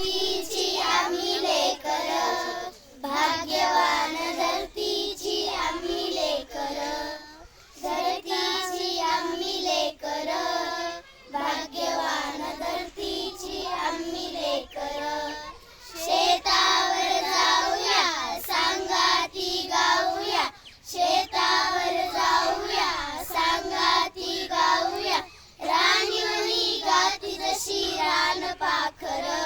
धरतीची आम्ही लेकर. भाग्यवान धरतीची आम्ही लेकर. धरतीची आम्ही लेकर. भाग्यवान धरतीची आम्ही लेकर. शेतावर जाऊया सांगा ती गाऊया. शेतावर जाऊया सांगा ती गाऊया. राणी गाती जशी रान पाखर.